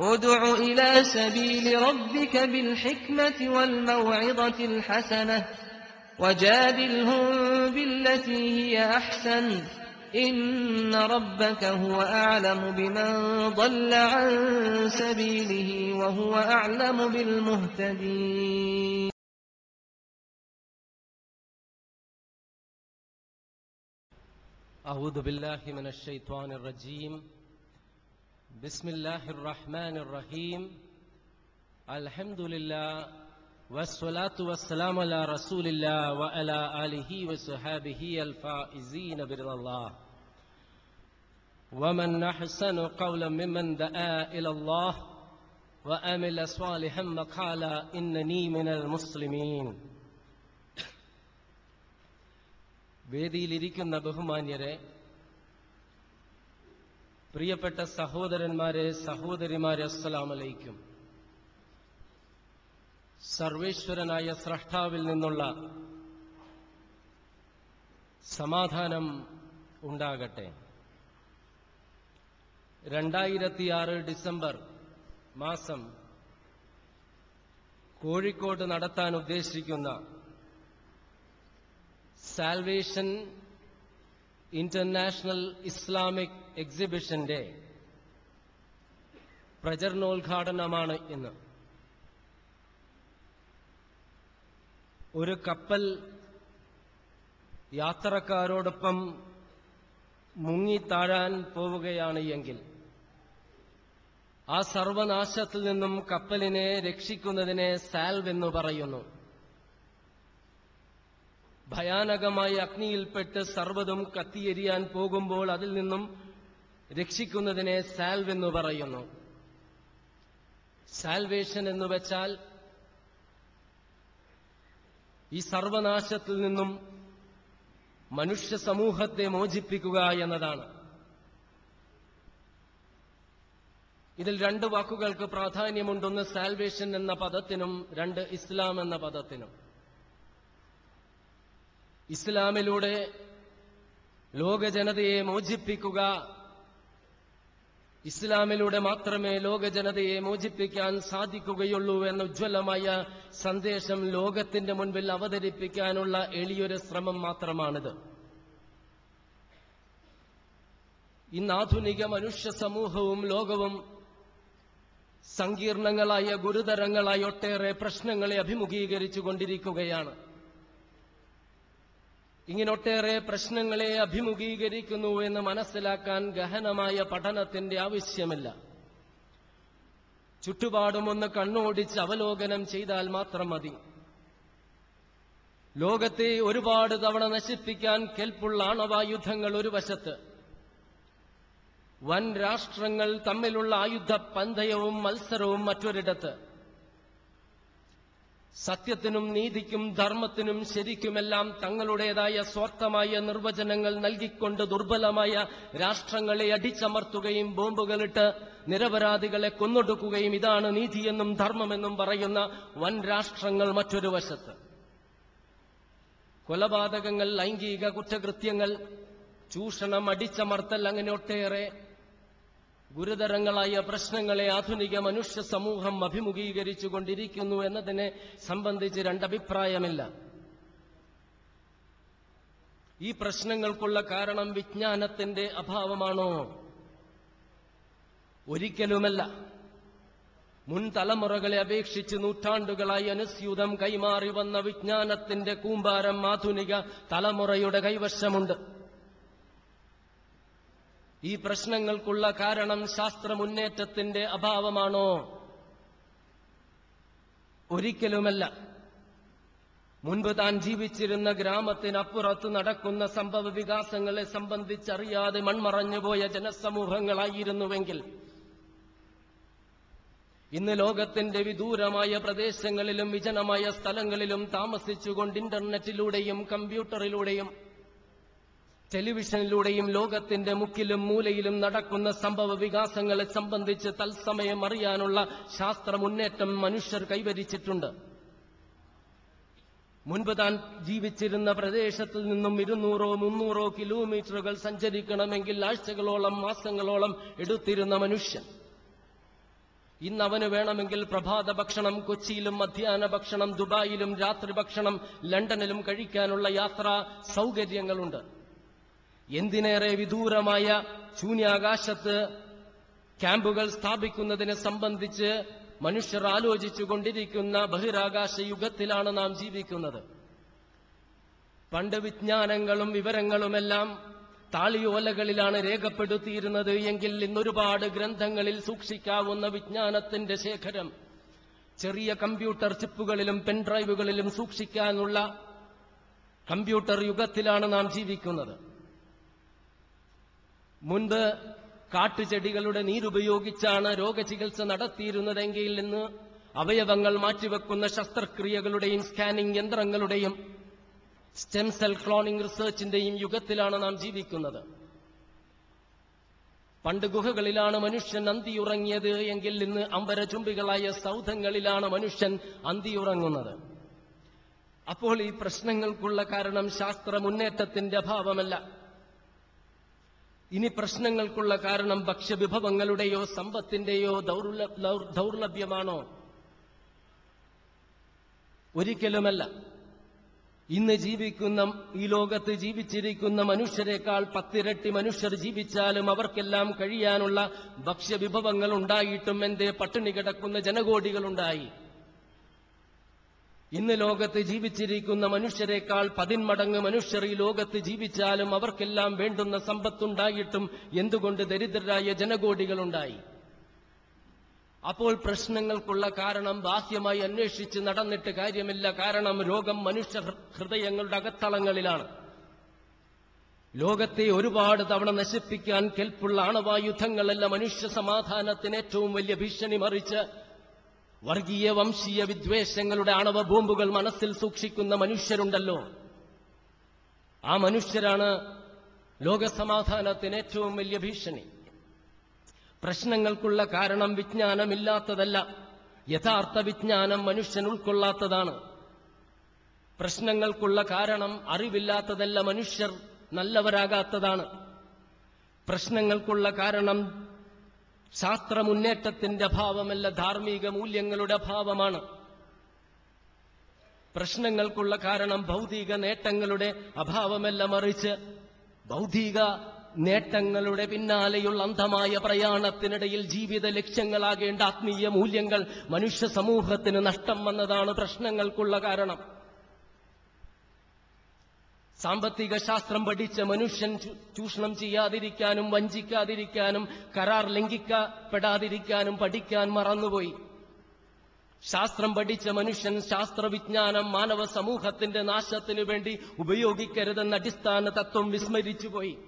ادع إلى سبيل ربك بالحكمة والموعظة الحسنة وجادلهم بالتي هي أحسن. إن ربك هو أعلم بمن ضل عن سبيله وهو أعلم بالمهتدين. أعوذ بالله من الشيطان الرجيم. بسم الله الرحمن الرحيم الحمد لله والصلاة والسلام على رسول الله وعلى آله وصحابه الفائزين برضا الله ومن أحسن قولا ممن دعا إلى الله وأمل صالحا وقال إنني من المسلمين വേദിയിലിരിക്കുന്ന ബഹുമാന്യരെ പ്രിയപ്പെട്ട സഹോദരന്മാരെ സഹോദരിമാരെ അസ്സലാമലയിക്കും സർവേശ്വരനായ സ്രഷ്ടാവിൽ നിന്നുള്ള സമാധാനം ഉണ്ടാകട്ടെ. രണ്ടായിരത്തിയാറ് ഡിസംബർ മാസം കോഴിക്കോട് നടത്താൻ ഉദ്ദേശിക്കുന്ന സാൽവേഷൻ ഇന്റർനാഷണൽ ഇസ്ലാമിക് എക്സിബിഷന്റെ പ്രചരണോദ്ഘാടനമാണ് ഇന്ന്. ഒരു കപ്പൽ യാത്രക്കാരോടൊപ്പം മുങ്ങിത്താഴാൻ പോവുകയാണ് എങ്കിൽ ആ സർവനാശത്തിൽ നിന്നും കപ്പലിനെ രക്ഷിക്കുന്നതിനെ സാൽവ് എന്ന് പറയുന്നു. ഭയാനകമായ അഗ്നിയിൽപ്പെട്ട് സർവതും കത്തിയെരിയാൻ പോകുമ്പോൾ അതിൽ നിന്നും രക്ഷിക്കുന്നതിനെ സാൽവ് എന്ന് പറയുന്നു. സാൽവേഷൻ എന്ന് വെച്ചാൽ ഈ സർവനാശത്തിൽ നിന്നും മനുഷ്യ സമൂഹത്തെ മോചിപ്പിക്കുക എന്നതാണ്. ഇതിൽ രണ്ട് വാക്കുകൾക്ക് പ്രാധാന്യമുണ്ടൊന്ന് സാൽവേഷൻ എന്ന പദത്തിനും രണ്ട് ഇസ്ലാം എന്ന പദത്തിനും. ഇസ്ലാമിലൂടെ ലോകജനതയെ മോചിപ്പിക്കുക ഇസ്ലാമിലൂടെ മാത്രമേ ലോകജനതയെ മോചിപ്പിക്കാൻ സാധിക്കുകയുള്ളൂ എന്ന ഉജ്ജ്വലമായ സന്ദേശം ലോകത്തിന്റെ മുൻപിൽ അവതരിപ്പിക്കാനുള്ള എളിയൊരു ശ്രമം മാത്രമാണിത്. ഇന്ന് ആധുനിക മനുഷ്യ സമൂഹവും ലോകവും സങ്കീർണങ്ങളായ ഗുരുതരങ്ങളായ ഒട്ടേറെ പ്രശ്നങ്ങളെ അഭിമുഖീകരിച്ചു കൊണ്ടിരിക്കുകയാണ് ഇങ്ങനൊട്ടേറെ പ്രശ്നങ്ങളെ അഭിമുഖീകരിക്കുന്നു എന്ന് മനസ്സിലാക്കാൻ ഗഹനമായ പഠനത്തിന്റെ ആവശ്യമില്ല. ചുറ്റുപാടും ഒന്ന് കണ്ണോടിച്ച് അവലോകനം ചെയ്താൽ മാത്രം മതി. ലോകത്തെ ഒരുപാട് തവണ നശിപ്പിക്കാൻ കെൽപ്പുള്ള ആണവായുധങ്ങൾ ഒരു വശത്ത്. വൻ രാഷ്ട്രങ്ങൾ തമ്മിലുള്ള ആയുധ പന്തയവും മത്സരവും മറ്റൊരിടത്ത്. സത്യത്തിനും നീതിക്കും ധർമ്മത്തിനും ശരിക്കുമെല്ലാം തങ്ങളുടേതായ സ്വാർത്ഥമായ നിർവചനങ്ങൾ നൽകിക്കൊണ്ട് ദുർബലമായ രാഷ്ട്രങ്ങളെ അടിച്ചമർത്തുകയും ബോംബുകളിട്ട് നിരപരാധികളെ കൊന്നൊടുക്കുകയും ഇതാണ് നീതിയെന്നും ധർമ്മമെന്നും പറയുന്ന വൻ രാഷ്ട്രങ്ങൾ മറ്റൊരു വശത്ത്. കൊലപാതകങ്ങൾ ലൈംഗിക കുറ്റകൃത്യങ്ങൾ ചൂഷണം അടിച്ചമർത്തൽ അങ്ങനെ ഒട്ടേറെ ഗുരുതരങ്ങളായ പ്രശ്നങ്ങളെ ആധുനിക മനുഷ്യ സമൂഹം അഭിമുഖീകരിച്ചു കൊണ്ടിരിക്കുന്നു എന്നതിനെ സംബന്ധിച്ച് രണ്ടഭിപ്രായമില്ല. ഈ പ്രശ്നങ്ങൾക്കുള്ള കാരണം വിജ്ഞാനത്തിന്റെ അഭാവമാണോ? ഒരിക്കലുമല്ല. മുൻ തലമുറകളെ അപേക്ഷിച്ച് നൂറ്റാണ്ടുകളായി അനുസ്യൂതം കൈമാറി വന്ന വിജ്ഞാനത്തിന്റെ കൂമ്പാരം ആധുനിക തലമുറയുടെ കൈവശമുണ്ട്. ഈ പ്രശ്നങ്ങൾക്കുള്ള കാരണം ശാസ്ത്ര മുന്നേറ്റത്തിന്റെ അഭാവമാണോ? ഒരിക്കലുമല്ല. മുൻപ് താൻ ജീവിച്ചിരുന്ന ഗ്രാമത്തിനപ്പുറത്ത് നടക്കുന്ന സംഭവ വികാസങ്ങളെ സംബന്ധിച്ചറിയാതെ മൺമറഞ്ഞുപോയ ജനസമൂഹങ്ങളായിരുന്നുവെങ്കിൽ ഇന്ന് ലോകത്തിന്റെ വിദൂരമായ പ്രദേശങ്ങളിലും വിജനമായ സ്ഥലങ്ങളിലും താമസിച്ചുകൊണ്ട് ഇന്റർനെറ്റിലൂടെയും കമ്പ്യൂട്ടറിലൂടെയും ടെലിവിഷനിലൂടെയും ലോകത്തിന്റെ മുക്കിലും മൂലയിലും നടക്കുന്ന സംഭവ വികാസങ്ങളെ സംബന്ധിച്ച് തത്സമയം അറിയാനുള്ള ശാസ്ത്ര മുന്നേറ്റം മനുഷ്യർ കൈവരിച്ചിട്ടുണ്ട്. മുൻപ് താൻ ജീവിച്ചിരുന്ന പ്രദേശത്തിൽ നിന്നും ഇരുന്നൂറോ മുന്നൂറോ കിലോമീറ്ററുകൾ സഞ്ചരിക്കണമെങ്കിൽ ആഴ്ചകളോളം മാസങ്ങളോളം എടുത്തിരുന്ന മനുഷ്യൻ. ഇന്ന് അവന് വേണമെങ്കിൽ പ്രഭാത ഭക്ഷണം കൊച്ചിയിലും മധ്യാഹ്ന ഭക്ഷണം ദുബായിലും രാത്രി ഭക്ഷണം ലണ്ടനിലും കഴിക്കാനുള്ള യാത്രാ സൗകര്യങ്ങളുണ്ട്. എന്തിനേറെ വിദൂരമായ ശൂന്യാകാശത്ത് ക്യാമ്പുകൾ സ്ഥാപിക്കുന്നതിനെ സംബന്ധിച്ച് മനുഷ്യർ ആലോചിച്ചുകൊണ്ടിരിക്കുന്ന ബഹിരാകാശ യുഗത്തിലാണ് നാം ജീവിക്കുന്നത്. പണ്ട് വിജ്ഞാനങ്ങളും വിവരങ്ങളുമെല്ലാം താളിയോലകളിലാണ് രേഖപ്പെടുത്തിയിരുന്നത് എങ്കിൽ ഇന്നൊരുപാട് ഗ്രന്ഥങ്ങളിൽ സൂക്ഷിക്കാവുന്ന വിജ്ഞാനത്തിന്റെ ശേഖരം ചെറിയ കമ്പ്യൂട്ടർ ചിപ്പുകളിലും പെൻഡ്രൈവുകളിലും സൂക്ഷിക്കാനുള്ള കമ്പ്യൂട്ടർ യുഗത്തിലാണ് നാം ജീവിക്കുന്നത്. മുൻപ് കാട്ടുചെടികളുടെ നീരുപയോഗിച്ചാണ് രോഗചികിത്സ നടത്തിയിരുന്നതെങ്കിൽ ഇന്ന് അവയവങ്ങൾ മാറ്റിവെക്കുന്ന ശസ്ത്രക്രിയകളുടെയും സ്കാനിംഗ് യന്ത്രങ്ങളുടെയും സ്റ്റെം സെൽ ക്ലോണിംഗ് റിസർച്ചിന്റെയും യുഗത്തിലാണ് നാം ജീവിക്കുന്നത്. പണ്ട് ഗുഹകളിലാണ് മനുഷ്യൻ അന്തിയുറങ്ങിയത് എങ്കിൽ ഇന്ന് അമ്പരചുംബികളായ സൗധങ്ങളിലാണ് മനുഷ്യൻ അന്തിയുറങ്ങുന്നത്. അപ്പോൾ ഈ പ്രശ്നങ്ങൾക്കുള്ള കാരണം ശാസ്ത്ര മുന്നേറ്റത്തിന്റെ അഭാവമല്ല. ഇനി പ്രശ്നങ്ങൾക്കുള്ള കാരണം ഭക്ഷ്യവിഭവങ്ങളുടെയോ സമ്പത്തിന്റെയോ ദൗർല- ദൗർലഭ്യമാണോ? ഒരിക്കലുമല്ല. ഇന്ന് ജീവിക്കുന്ന ഈ ലോകത്ത് ജീവിച്ചിരിക്കുന്ന മനുഷ്യരെക്കാൾ പത്തിരട്ടി മനുഷ്യർ ജീവിച്ചാലും അവർക്കെല്ലാം കഴിയാനുള്ള ഭക്ഷ്യവിഭവങ്ങൾ ഉണ്ടായിട്ടും എന്തേ പട്ടിണി കിടക്കുന്ന ജനകോടികളുണ്ടായി. ഇന്ന് ലോകത്ത് ജീവിച്ചിരിക്കുന്ന മനുഷ്യരെക്കാൾ പതിന്മടങ്ങ് മനുഷ്യർ ഈ ലോകത്ത് ജീവിച്ചാലും അവർക്കെല്ലാം വേണ്ടുന്ന സമ്പത്തുണ്ടായിട്ടും എന്തുകൊണ്ട് ദരിദ്രരായ ജനകോടികളുണ്ടായി? അപ്പോൾ പ്രശ്നങ്ങൾക്കുള്ള കാരണം ബാഹ്യമായി അന്വേഷിച്ച് നടന്നിട്ട് കാര്യമില്ല. കാരണം രോഗം മനുഷ്യ ഹൃദയങ്ങളുടെ അകത്തളങ്ങളിലാണ്. ലോകത്തെ ഒരുപാട് തവണ നശിപ്പിക്കാൻ കെൽപ്പുള്ള ആണവായുധങ്ങളല്ല മനുഷ്യ സമാധാനത്തിന് ഏറ്റവും വലിയ ഭീഷണി മറിച്ച് വർഗീയ വംശീയ വിദ്വേഷങ്ങളുടെ ആണവ ബോംബുകൾ മനസ്സിൽ സൂക്ഷിക്കുന്ന മനുഷ്യരുണ്ടല്ലോ. ആ മനുഷ്യരാണ് ലോകസമാധാനത്തിന് ഏറ്റവും വലിയ ഭീഷണി. പ്രശ്നങ്ങൾക്കുള്ള കാരണം വിജ്ഞാനമില്ലാത്തതല്ല യഥാർത്ഥ വിജ്ഞാനം മനുഷ്യൻ ഉൾക്കൊള്ളാത്തതാണ്. പ്രശ്നങ്ങൾക്കുള്ള കാരണം അറിവില്ലാത്തതല്ല മനുഷ്യർ നല്ലവരാകാത്തതാണ്. പ്രശ്നങ്ങൾക്കുള്ള കാരണം ശാസ്ത്ര മുന്നേറ്റത്തിന്റെ അഭാവമല്ല ധാർമ്മിക മൂല്യങ്ങളുടെ അഭാവമാണ് പ്രശ്നങ്ങൾക്കുള്ള കാരണം ഭൗതിക നേട്ടങ്ങളുടെ അഭാവമല്ല മറിച്ച് ഭൗതിക നേട്ടങ്ങളുടെ പിന്നാലെയുള്ള അന്ധമായ പ്രയാണത്തിനിടയിൽ ജീവിത ലക്ഷ്യങ്ങളാകേണ്ട ആത്മീയ മൂല്യങ്ങൾ മനുഷ്യ സമൂഹത്തിന് നഷ്ടം വന്നതാണ് പ്രശ്നങ്ങൾക്കുള്ള കാരണം. സാമ്പത്തിക ശാസ്ത്രം പഠിച്ച മനുഷ്യൻ ചൂഷണം ചെയ്യാതിരിക്കാനും വഞ്ചിക്കാതിരിക്കാനും കരാർ ലംഘിക്കപ്പെടാതിരിക്കാനും പഠിക്കാൻ മറന്നുപോയി. ശാസ്ത്രം പഠിച്ച മനുഷ്യൻ ശാസ്ത്രവിജ്ഞാനം മാനവ സമൂഹത്തിന്റെ നാശത്തിനു വേണ്ടി ഉപയോഗിക്കരുതെന്ന അടിസ്ഥാന തത്വം വിസ്മരിച്ചുപോയി.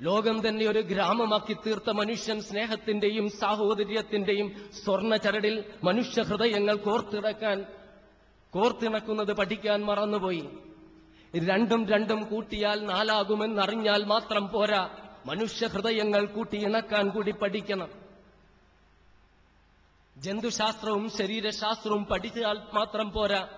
ലോകം തന്നെ ഒരു ഗ്രാമമാക്കി തീർത്ത മനുഷ്യൻ സ്നേഹത്തിന്റെയും സാഹോദര്യത്തിന്റെയും സ്വർണ ചരടിൽ മനുഷ്യ ഹൃദയങ്ങൾ കോർത്തിടക്കാൻ കോർത്തിണക്കുന്നത് പഠിക്കാൻ മറന്നുപോയി. രണ്ടും രണ്ടും കൂട്ടിയാൽ നാലാകുമെന്നറിഞ്ഞാൽ മാത്രം പോരാ. മനുഷ്യ ഹൃദയങ്ങൾ കൂട്ടി ഇണക്കാൻ കൂടി പഠിക്കണം. ജന്തുശാസ്ത്രവും ശരീരശാസ്ത്രവും പഠിച്ചാൽ മാത്രം പോരാ.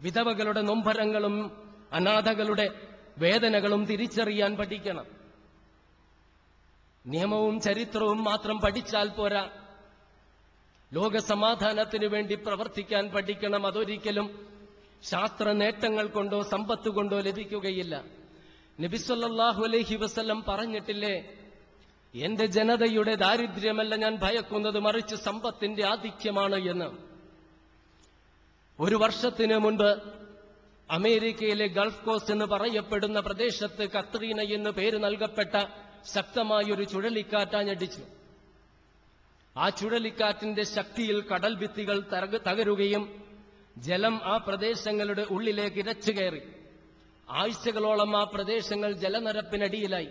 വിധവകളുടെ നൊമ്പരങ്ങളും അനാഥകളുടെ വേദനകളും തിരിച്ചറിയാൻ പഠിക്കണം. നിയമവും ചരിത്രവും മാത്രം പഠിച്ചാൽ പോരാ. ലോകസമാധാനത്തിനു വേണ്ടി പ്രവർത്തിക്കാൻ പഠിക്കണം. അതൊരിക്കലും ശാസ്ത്ര നേട്ടങ്ങൾ കൊണ്ടോ സമ്പത്ത് കൊണ്ടോ ലഭിക്കുകയില്ല. നബിസ്വല്ലാഹു അലൈഹി വസ്ല്ലം പറഞ്ഞിട്ടില്ലേ എന്റെ ജനതയുടെ ദാരിദ്ര്യമല്ല ഞാൻ ഭയക്കുന്നത് മറിച്ച് സമ്പത്തിന്റെ ആധിക്യമാണ് എന്ന്. ഒരു വർഷത്തിന് മുൻപ് അമേരിക്കയിലെ ഗൾഫ് കോസ്റ്റ് എന്ന് പറയപ്പെടുന്ന പ്രദേശത്ത് കത്രീന എന്ന് പേര് നൽകപ്പെട്ട ശക്തമായൊരു ചുഴലിക്കാറ്റാഞ്ഞടിച്ചു ആ ചുഴലിക്കാറ്റിന്റെ ശക്തിയിൽ കടൽ ഭിത്തികൾ തകരുകയും ജലം ആ പ്രദേശങ്ങളുടെ ഉള്ളിലേക്ക് ഇരച്ചു കയറി. ആഴ്ചകളോളം ആ പ്രദേശങ്ങൾ ജലനിരപ്പിനടിയിലായി.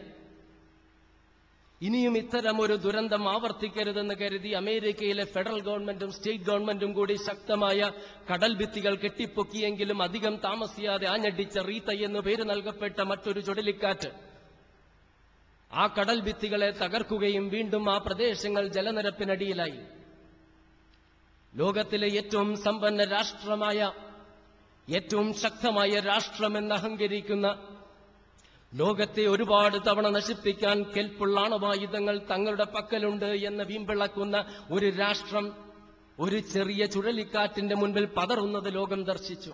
ഇനിയും ഇത്തരം ഒരു ദുരന്തം ആവർത്തിക്കരുതെന്ന് കരുതി അമേരിക്കയിലെ ഫെഡറൽ ഗവൺമെന്റും സ്റ്റേറ്റ് ഗവൺമെന്റും കൂടി ശക്തമായ കടൽ ഭിത്തികൾ കെട്ടിപ്പൊക്കിയെങ്കിലും അധികം താമസിയാതെ ആഞ്ഞടിച്ച റീത്ത എന്ന് പേര് നൽകപ്പെട്ട മറ്റൊരു ചുഴലിക്കാറ്റ്. ആ കടൽ ഭിത്തികളെ തകർക്കുകയും വീണ്ടും ആ പ്രദേശങ്ങൾ ജലനിരപ്പിനടിയിലായി. ലോകത്തിലെ ഏറ്റവും സമ്പന്ന രാഷ്ട്രമായ ഏറ്റവും ശക്തമായ രാഷ്ട്രമെന്ന് അഹങ്കരിക്കുന്ന ലോകത്തെ ഒരുപാട് തവണ നശിപ്പിക്കാൻ കെൽപ്പുള്ള ആണവായുധങ്ങൾ തങ്ങളുടെ പക്കലുണ്ട് എന്ന് വീമ്പിളക്കുന്ന ഒരു രാഷ്ട്രം ഒരു ചെറിയ ചുഴലിക്കാറ്റിന്റെ മുൻപിൽ പതറുന്നത് ലോകം ദർശിച്ചു.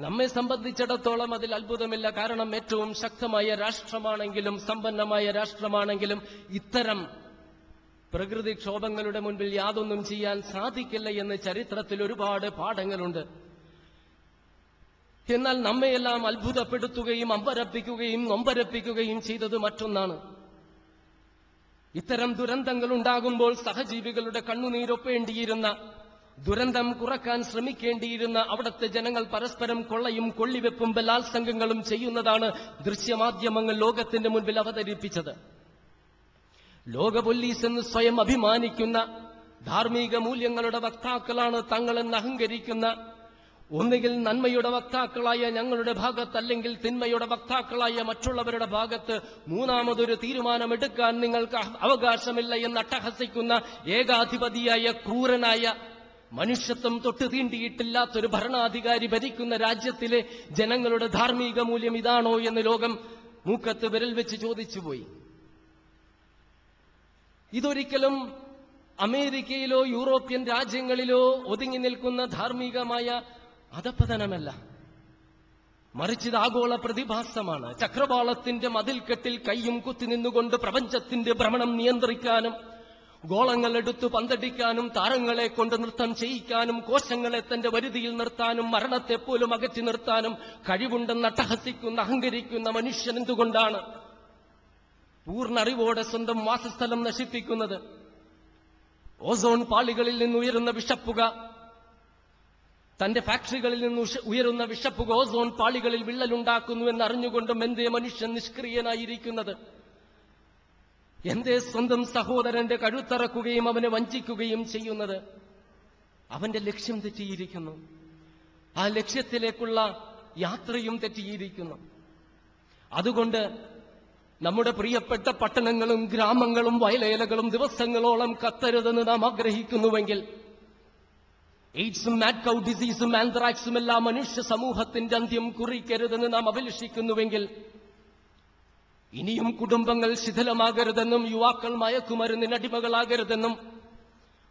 നമ്മെ സംബന്ധിച്ചിടത്തോളം അതിൽ അത്ഭുതമില്ല. കാരണം ഏറ്റവും ശക്തമായ രാഷ്ട്രമാണെങ്കിലും സമ്പന്നമായ രാഷ്ട്രമാണെങ്കിലും ഇത്തരം പ്രകൃതിക്ഷോഭങ്ങളുടെ മുൻപിൽ യാതൊന്നും ചെയ്യാൻ സാധിക്കില്ല എന്ന് ചരിത്രത്തിൽ ഒരുപാട് പാഠങ്ങളുണ്ട്. എന്നാൽ നമ്മയെല്ലാം അത്ഭുതപ്പെടുത്തുകയും അമ്പരപ്പിക്കുകയും നൊമ്പരപ്പിക്കുകയും ചെയ്തത് മറ്റൊന്നാണ്. ഇത്തരം ദുരന്തങ്ങൾ ഉണ്ടാകുമ്പോൾ സഹജീവികളുടെ കണ്ണുനീരൊപ്പേണ്ടിയിരുന്ന ദുരന്തം കുറയ്ക്കാൻ ശ്രമിക്കേണ്ടിയിരുന്ന അവിടുത്തെ ജനങ്ങൾ പരസ്പരം കൊള്ളയും കൊള്ളിവെപ്പും ബലാത്സംഗങ്ങളും ചെയ്യുന്നതാണ് ദൃശ്യമാധ്യമങ്ങൾ ലോകത്തിന്റെ മുൻപിൽ അവതരിപ്പിച്ചത്. ലോക പോലീസ് എന്ന് സ്വയം അഭിമാനിക്കുന്ന ധാർമ്മിക മൂല്യങ്ങളുടെ വക്താക്കളാണ് തങ്ങളെന്ന് അഹങ്കരിക്കുന്ന ഒന്നുകിൽ നന്മയുടെ വക്താക്കളായ ഞങ്ങളുടെ ഭാഗത്ത് അല്ലെങ്കിൽ തിന്മയുടെ വക്താക്കളായ മറ്റുള്ളവരുടെ ഭാഗത്ത് മൂന്നാമതൊരു തീരുമാനമെടുക്കാൻ നിങ്ങൾക്ക് അവകാശമില്ല എന്ന് അട്ടഹസിക്കുന്ന ഏകാധിപതിയായ ക്രൂരനായ മനുഷ്യത്വം തൊട്ട് തീണ്ടിയിട്ടില്ലാത്തൊരു ഭരണാധികാരി ഭരിക്കുന്ന രാജ്യത്തിലെ ജനങ്ങളുടെ ധാർമ്മിക മൂല്യം ഇതാണോ എന്ന് ലോകം മൂക്കത്ത് വിരൽ വെച്ച് ചോദിച്ചുപോയി. ഇതൊരിക്കലും അമേരിക്കയിലോ യൂറോപ്യൻ രാജ്യങ്ങളിലോ ഒതുങ്ങി നിൽക്കുന്ന ധാർമ്മികമായ അധപതനമല്ല. മറിച്ച് ആഗോള പ്രതിഭാസമാണ്. ചക്രവാളത്തിന്റെ മതിൽക്കെട്ടിൽ കൈയും കുത്തി നിന്നുകൊണ്ട് പ്രപഞ്ചത്തിന്റെ ഭ്രമണം നിയന്ത്രിക്കാനും ഗോളങ്ങൾ പന്തടിക്കാനും താരങ്ങളെ കൊണ്ട് നൃത്തം ചെയ്യിക്കാനും കോശങ്ങളെ തന്റെ വരുതിയിൽ നിർത്താനും മരണത്തെ പോലും അകറ്റി നിർത്താനും കഴിവുണ്ടെന്ന് അട്ടഹസിക്കുന്ന അഹങ്കരിക്കുന്ന മനുഷ്യൻ എന്തുകൊണ്ടാണ്? പൂർണ അറിവോടെ സ്വന്തം വാസസ്ഥലം നശിപ്പിക്കുന്നത്. ഓസോൺ പാളികളിൽ നിന്ന് ഉയരുന്ന വിഷപ്പുക തന്റെ ഫാക്ടറികളിൽ നിന്ന് ഉയരുന്ന വിഷപ്പുക ഓസോൺ പാളികളിൽ വിള്ളലുണ്ടാക്കുന്നു എന്ന് അറിഞ്ഞുകൊണ്ടും എന്തേ മനുഷ്യൻ നിഷ്ക്രിയനായിരിക്കുന്നത്. എന്തേ സ്വന്തം സഹോദരന്റെ കഴുത്തറക്കുകയും അവനെ വഞ്ചിക്കുകയും ചെയ്യുന്നത്? അവന്റെ ലക്ഷ്യം തെറ്റിയിരിക്കുന്നു. ആ ലക്ഷ്യത്തിലേക്കുള്ള യാത്രയും തെറ്റിയിരിക്കുന്നു. അതുകൊണ്ട് നമ്മുടെ പ്രിയപ്പെട്ട പട്ടണങ്ങളും ഗ്രാമങ്ങളും വയലേലകളും ദിവസങ്ങളോളം കത്തരുതെന്ന് നാം ആഗ്രഹിക്കുന്നുവെങ്കിൽ എയ്ഡ്സും മാറ്റ് കൗ ഡിസീസും ആന്ത്രാക്സും എല്ലാം മനുഷ്യ സമൂഹത്തിന്റെ അന്ത്യം കുറിക്കരുതെന്ന് നാം അഭിലഷിക്കുന്നുവെങ്കിൽ ഇനിയും കുടുംബങ്ങൾ ശിഥിലമാകരുതെന്നും യുവാക്കൾ മയക്കുമരുന്നിന് അടിമകളാകരുതെന്നും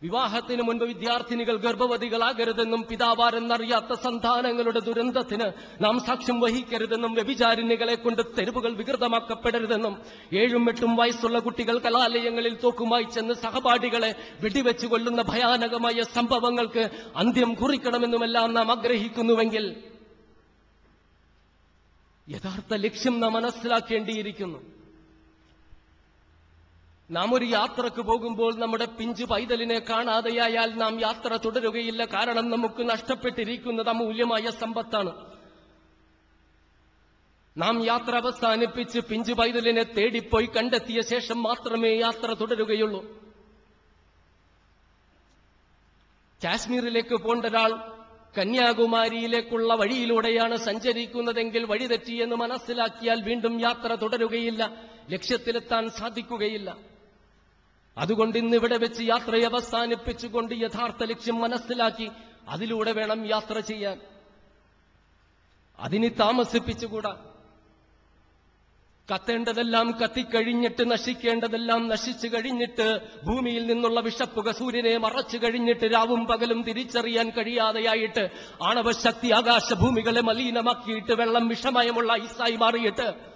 വിവാഹത്തിന് മുൻപ് വിദ്യാർത്ഥിനികൾ ഗർഭവതികളാകരുതെന്നും പിതാവാരെന്നറിയാത്ത സന്താനങ്ങളുടെ ദുരന്തത്തിന് നാം സാക്ഷ്യം വഹിക്കരുതെന്നും വ്യഭിചാരിണികളെ കൊണ്ട് തെരുവുകൾ വികൃതമാക്കപ്പെടരുതെന്നും ഏഴും എട്ടും വയസ്സുള്ള കുട്ടികൾ കലാലയങ്ങളിൽ തോക്കുമായി ചെന്ന് സഹപാഠികളെ വെടിവെച്ചു കൊല്ലുന്ന ഭയാനകമായ സംഭവങ്ങൾക്ക് അന്ത്യം കുറിക്കണമെന്നുമെല്ലാം നാം ആഗ്രഹിക്കുന്നുവെങ്കിൽ യഥാർത്ഥ ലക്ഷ്യം നാം മനസ്സിലാക്കേണ്ടിയിരിക്കുന്നു. നാം ഒരു യാത്രയ്ക്ക് പോകുമ്പോൾ നമ്മുടെ പിഞ്ചു പൈതലിനെ കാണാതെയായാൽ നാം യാത്ര തുടരുകയില്ല. കാരണം നമുക്ക് നഷ്ടപ്പെട്ടിരിക്കുന്നത് അമൂല്യമായ സമ്പത്താണ്. നാം യാത്ര അവസാനിപ്പിച്ച് പിഞ്ചു പൈതലിനെ തേടിപ്പോയി കണ്ടെത്തിയ ശേഷം മാത്രമേ യാത്ര തുടരുകയുള്ളൂ. കാശ്മീരിലേക്ക് പോണ്ട ഒരാൾ കന്യാകുമാരിയിലേക്കുള്ള വഴിയിലൂടെയാണ് സഞ്ചരിക്കുന്നതെങ്കിൽ വഴിതെറ്റിയെന്ന് മനസ്സിലാക്കിയാൽ വീണ്ടും യാത്ര തുടരുകയില്ല. ലക്ഷ്യത്തിലെത്താൻ സാധിക്കുകയില്ല. അതുകൊണ്ട് ഇന്ന് ഇവിടെ വെച്ച് യാത്രയെ അവസാനിപ്പിച്ചുകൊണ്ട് യഥാർത്ഥ ലക്ഷ്യം മനസ്സിലാക്കി അതിലൂടെ വേണം യാത്ര ചെയ്യാൻ. അതിന് താമസിപ്പിച്ചുകൂടാ. കത്തേണ്ടതെല്ലാം കത്തിക്കഴിഞ്ഞിട്ട് നശിക്കേണ്ടതെല്ലാം നശിച്ചു കഴിഞ്ഞിട്ട് ഭൂമിയിൽ നിന്നുള്ള വിഷപ്പുക സൂര്യനെ മറച്ചു കഴിഞ്ഞിട്ട് രാവും പകലും തിരിച്ചറിയാൻ കഴിയാതെയായിട്ട് ആണവശക്തി ആകാശഭൂമികളെ മലീനമാക്കിയിട്ട് വെള്ളം വിഷമയമുള്ള ഐസായി മാറിയിട്ട്